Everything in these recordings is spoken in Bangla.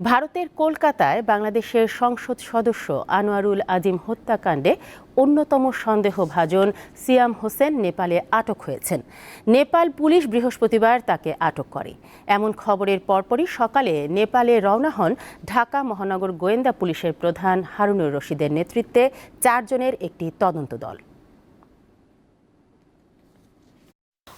ভারতের কলকাতায় বাংলাদেশের সংসদ সদস্য আনোয়ারুল আজিম হত্যাকাণ্ডে অন্যতম সন্দেহভাজন সিয়াম হোসেন নেপালে আটক হয়েছেন। নেপাল পুলিশ বৃহস্পতিবার তাকে আটক করে। এমন খবরের পরপরই সকালে নেপালে রওনা হন ঢাকা মহানগর গোয়েন্দা পুলিশের প্রধান হারুনুর রশিদের নেতৃত্বে চারজনের একটি তদন্ত দল।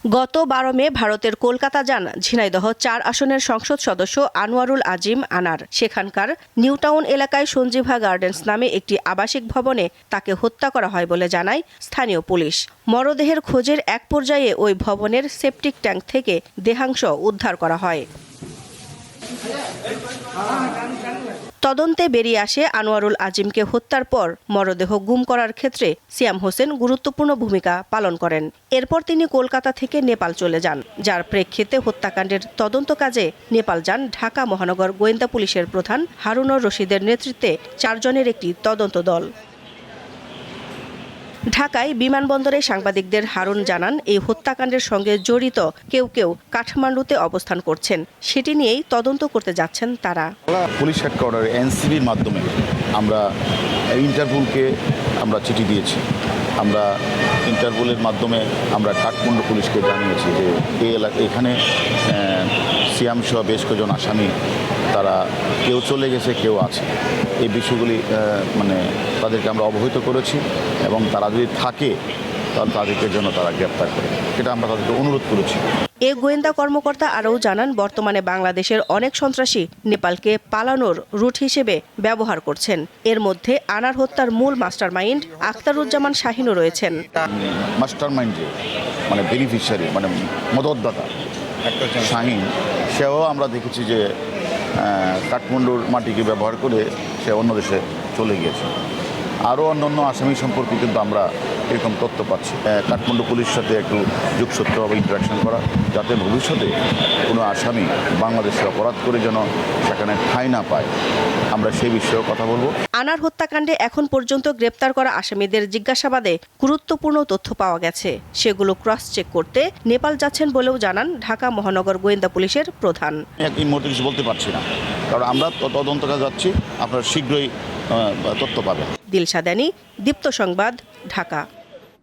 গত বারো মে ভারতের কলকাতা যান ঝিনাইদহ চার আসনের সংসদ সদস্য আনোয়ারুল আজিম আনার। সেখানকার নিউটাউন এলাকায় সঞ্জীভা গার্ডেন্স নামে একটি আবাসিক ভবনে তাকে হত্যা করা হয় বলে জানায় স্থানীয় পুলিশ। মরদেহের খোঁজের এক পর্যায়ে ওই ভবনের সেপটিক ট্যাঙ্ক থেকে দেহাংশ উদ্ধার করা হয়। তদন্তে বেরিয়ে আসে আনোয়ারুল আজিমকে হত্যার পর মরদেহ গুম করার ক্ষেত্রে সিয়াম হোসেন গুরুত্বপূর্ণ ভূমিকা পালন করেন। এরপর তিনি কলকাতা থেকে নেপাল চলে যান, যার প্রেক্ষিতে হত্যাকাণ্ডের তদন্ত কাজে নেপাল যান ঢাকা মহানগর গোয়েন্দা পুলিশের প্রধান হারুনর রশিদের নেতৃত্বে চারজনের একটি তদন্ত দল। ঢাকায় বিমানবন্দরে সাংবাদিকদের হারুন জানান এই হত্যাকাণ্ডের সঙ্গে জড়িত কেউ কেউ কাঠমান্ডুতে অবস্থান করছেন। সেটি নিয়েই তদন্ত করতে যাচ্ছেন তারা। পুলিশ হেডকোয়ার্টার এনসিবির মাধ্যমে আমরা ইন্টারপুলকে আমরা চিঠি দিয়েছি। আমরা ইন্টারপুলের মাধ্যমে আমরা কাঠমান্ডু পুলিশকে জানিয়েছি যে এখানে আহ, সিয়াম সহ বেশ কজন আসামি তারা কেউ চলে গেছে কেউ আছে। এই বিষয়গুলি মানে তাদেরকে আমরা অবহিত করেছি এবং তারা যদি থাকে তাহলে তাদেরকে জন্য তারা গ্রেপ্তার করে। এটা আমরা তাদেরকে অনুরোধ করেছি। এ গোয়েন্দা কর্মকর্তা আরও জানান বর্তমানে বাংলাদেশের অনেক সন্ত্রাসী নেপালকে পালানোর রুট হিসেবে ব্যবহার করছেন। এর মধ্যে আনার হত্যার মূল মাস্টারমাইন্ড আখতারুজ্জামান শাহিনও রয়েছেন। মাস্টার মাইন্ড মানে বেনিফিশিয়ারি মানে মদতদাতা শাহিন সেও আমরা দেখেছি যে কাঠমান্ডুর মাটিকে ব্যবহার করে সে অন্য দেশে চলে গিয়েছে। আরও অন্যান্য আসামি সম্পর্কে কিন্তু আমরা এরকম তথ্য পাচ্ছি। কাঠমান্ডু পুলিশের সাথে একটু যোগসূত্রভাবে ইন্টারাকশন করা যাতে ভবিষ্যতে কোনো আসামি বাংলাদেশে অপরাধ করে যেন সেখানে ঠাঁই না পায়। আমরা সেই বিষয়েও কথা বলব। আনার হত্যাকাণ্ডে এখন পর্যন্ত গ্রেপ্তার করা আসামিদের জিজ্ঞাসাবাদে গুরুত্বপূর্ণ তথ্য পাওয়া গেছে। সেগুলো ক্রস চেক করতে নেপাল যাচ্ছেন বলেও জানান ঢাকা মহানগর গোয়েন্দা পুলিশের প্রধান। এক মুহূর্তে কিছু বলতে পারছি না। কারণ আমরা ত- তদন্ত কাজে যাচ্ছি আপনারা শীঘ্রই তথ্য পাবেন দিলশাদানি দীপ্ত সংবাদ ঢাকা।